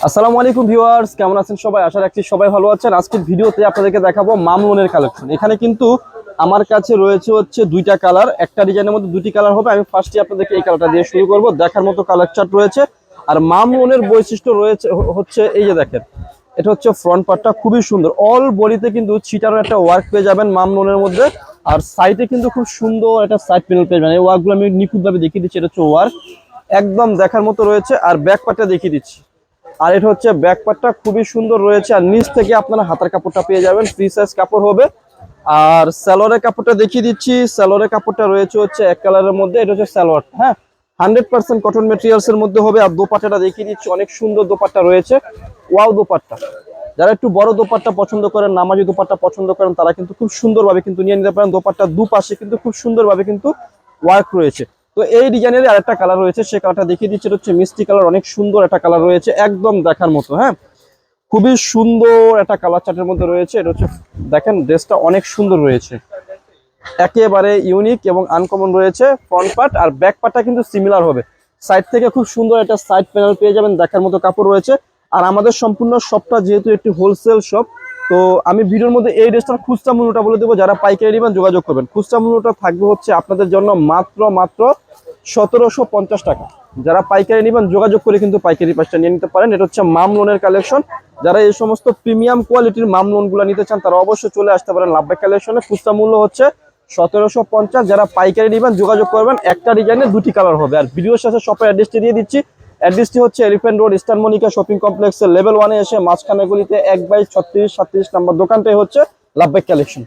আসসালামু আলাইকুম ভিউয়ার্স, কেমন আছেন সবাই? আশা রাখছি সবাই ভালো আছেন। আজকের ভিডিওতে আপনাদেরকে দেখাবো মামলনের কালেকশন। এখানে কিন্তু আমার কাছে রয়েছে হচ্ছে দুইটা কালার। একটা ডিজাইনের মধ্যে দুটি কালার হবে। আমি ফার্স্টে আপনাদেরকে এই কালারটা দিয়ে শুরু করব। দেখার মতো কালার চার্ট রয়েছে। আর মামলনের বৈশিষ্ট্য রয়েছে হচ্ছে এই যে দেখেন, এটা হচ্ছে ফ্রন্ট পার্টটা খুবই সুন্দর। অল বডিতে কিন্তু ছিটানো একটা ওয়ার্ক পেয়ে যাবেন মামলনের মধ্যে। আর সাইডে কিন্তু খুব সুন্দর একটা সাইড প্যানেল পেয়ে যাবেন। এই ওয়ার্কগুলো আমি নিখুঁতভাবে দেখিয়ে দিচ্ছি, এটা হচ্ছে ওয়ার্ক একদম দেখার মতো রয়েছে। আর ব্যাক পার্টটা দেখিয়ে দিচ্ছি। আর এটা হচ্ছে ব্যাক খুবই সুন্দর রয়েছে আর নিচ থেকে আপনারা হাতের কাপড়টা পেয়ে যাবেন ফ্রি সাইজ কাপড় হবে। আর স্যালোয়ারের কাপড়টা দেখিয়ে দিচ্ছি স্যালোয়ারের কাপড়টা রয়েছে হচ্ছে এক কালারের মধ্যে, এটা হচ্ছে স্যালোয়ার হ্যাঁ? হান্ড্রেড পার্সেন্ট কটন মেটেরিয়ালস এর মধ্যে হবে আর দোপাট্টাটা দেখিয়ে দিচ্ছি, অনেক সুন্দর দোপাট্টা রয়েছে। ওয়াও দোপাট্টা। যারা একটু বড় দোপাট্টা পছন্দ করেন, নামাজি দোপাট্টা পছন্দ করেন, তারা কিন্তু খুব সুন্দরভাবে কিন্তু নিয়ে নিতে পারেন। দোপাট্টার দুপাশে কিন্তু খুব সুন্দরভাবে কিন্তু ওয়ার্ক রয়েছে। তো এই ডিজাইনের আরেকটা কালার রয়েছে সেই কালারটা দেখিয়ে দিচ্ছে হচ্ছে মিষ্টি কালার অনেক সুন্দর একটা কালার রয়েছে, একদম দেখার মতো হ্যাঁ? খুবই সুন্দর একটা কালার চার্টের মধ্যে রয়েছে, এটা হচ্ছে, দেখেন, ড্রেসটা অনেক সুন্দর রয়েছে। একেবারে ইউনিক এবং আনকমন রয়েছে ফ্রন্ট পার্ট আর ব্যাক পার্টটা কিন্তু সিমিলার হবে। সাইড থেকে খুব সুন্দর একটা সাইড প্যানেল পেয়ে যাবেন, দেখার মতো কাপড় রয়েছে। আর আমাদের সম্পূর্ণ শপটা যেহেতু একটি হোলসেল শপ তো আমি ভিডিওর মধ্যে এই ড্রেসটার খুচরা মূল্যটা বলে দেবো, যারা পাইকারি নেবেন যোগাযোগ করবেন। খুচরা মূল্যটা থাকবে হচ্ছে আপনাদের জন্য মাত্র মাত্র সতেরোশো পঞ্চাশ টাকা। যারা পাইকারি নেবেন, যোগাযোগ করে কিন্তু পাইকারি পাঁচটা নিয়ে নিতে পারেন। এটা হচ্ছে মাম লোনের কালেকশন যারা এই সমস্ত প্রিমিয়াম কোয়ালিটির মাম লোনগুলো নিতে চান, তারা অবশ্যই চলে আসতে পারেন লাভবাই কালেকশনে খুচরা মূল্য হচ্ছে সতেরোশো পঞ্চাশ। যারা পাইকারি নেবেন, যোগাযোগ করবেন, একটা ডিজাইনে দুটি কালার হবে। আর ভিডিওর সাথে শপের অ্যাড্রেসটি দিয়ে দিচ্ছি। অ্যাড্রেসটি হচ্ছে এলিফেন্ট রোড, ইস্টার্ন মনিকা শপিং কমপ্লেক্সের লেভেল ওয়ানে এসে মাঝখানে গুলিতে এক বাই ছত্রিশ সাতত্রিশ নাম্বার দোকানটাই হচ্ছে লাভবেক কালেকশন।